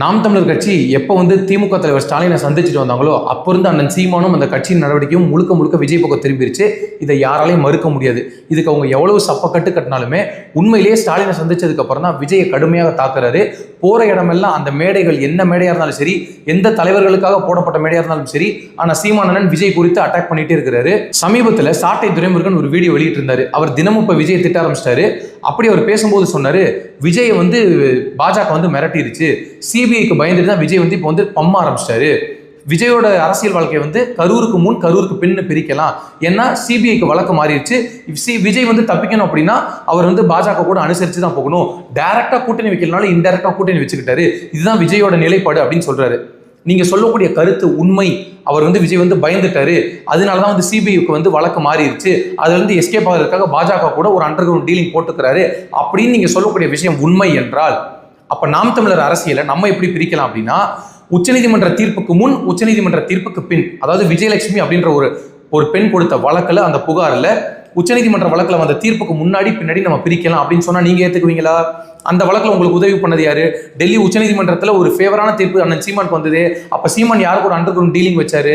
நாம் தமிழர் கட்சி எப்போ வந்து திமுக தலைவர் ஸ்டாலினை சந்திச்சுட்டு வந்தாங்களோ அப்போ இருந்து அண்ணன் சீமானும் அந்த கட்சியின் நடவடிக்கையும் முழுக்க முழுக்க விஜய் பக்கம் திரும்பிருச்சு. இதை யாராலையும் மறுக்க முடியாது. இதுக்கு அவங்க எவ்வளவு சப்ப கட்டு கட்டினாலுமே உண்மையிலேயே ஸ்டாலினை சந்திச்சதுக்கு அப்புறம் தான் விஜயை கடுமையாக தாக்குறாரு. போற இடமெல்லாம் அந்த மேடைகள் என்ன மேடையா இருந்தாலும் சரி எந்த தலைவர்களுக்காக போடப்பட்ட மேடையா இருந்தாலும் சரி ஆனா சீமானன் விஜய் குறித்து அட்டாக் பண்ணிட்டே இருக்கிறாரு. சமீபத்துல சாட்டை துரைமுருகன் ஒரு வீடியோ வெளியிட்டு இருந்தாரு அவர் தினமும் இப்ப விஜய் திட்ட ஆரம்பிச்சிட்டாரு. அப்படி அவர் பேசும்போது சொன்னாரு விஜயை வந்து பாஜக வந்து மிரட்டிருச்சு. சிபிஐக்கு பயந்துட்டு தான் விஜய் வந்து இப்போ வந்து பம்ம ஆரம்பிச்சிட்டாரு. விஜயோட அரசியல் வாழ்க்கையை வந்து கரூருக்கு முன் கரூருக்கு பின்னு பிரிக்கலாம். ஏன்னா சிபிஐக்கு வழக்கு மாறிடுச்சு. சி விஜய் வந்து தப்பிக்கணும் அப்படின்னா அவர் வந்து பாஜக கூட அனுசரித்து தான் போகணும். டேரெக்டாக கூட்டணி வைக்கலனாலும் இன்டெரக்டாக கூட்டணி வச்சுக்கிட்டாரு. இதுதான் விஜயோட நிலைப்பாடு அப்படின்னு சொல்கிறாரு நீங்கள் சொல்லக்கூடிய கருத்து உண்மை அவர் வந்து விஜய் வந்து பயந்துட்டாரு. அதனால தான் வந்து சிபிஐக்கு வந்து வழக்கு மாறிடுச்சு. அதுலேருந்து எஸ்கேப் ஆகிறதுக்காக பாஜக கூட ஒரு அண்டர் கிரவுண்ட் டீலிங் போட்டுக்கிறாரு. அப்படின்னு நீங்கள் சொல்லக்கூடிய விஷயம் உண்மை என்றால் அப்போ நாம் தமிழர் அரசியலை நம்ம எப்படி பிரிக்கலாம் அப்படின்னா உச்சநீதிமன்ற தீர்ப்புக்கு முன் உச்சநீதிமன்ற தீர்ப்புக்கு பின் அதாவது விஜயலட்சுமி அப்படின்ற ஒரு ஒரு பெண் கொடுத்த வழக்கில் அந்த புகாரில் உச்சநீதிமன்ற வழக்கில் வந்த தீர்ப்புக்கு முன்னாடி பின்னாடி நம்ம பிரிக்கலாம் அப்படின்னு சொன்னால் நீங்கள் ஏற்றுக்குவீங்களா அந்த வழக்கில் உங்களுக்கு உதவி பண்ணது யார்? டெல்லி உச்சநீதிமன்றத்தில் ஒரு ஃபேவரான தீர்ப்பு அண்ணன் சீமானுக்கு வந்தது. அப்போ சீமான் யாருக்கு ஒரு அண்டர் கிரவுண்ட் டீலிங் வச்சாரு?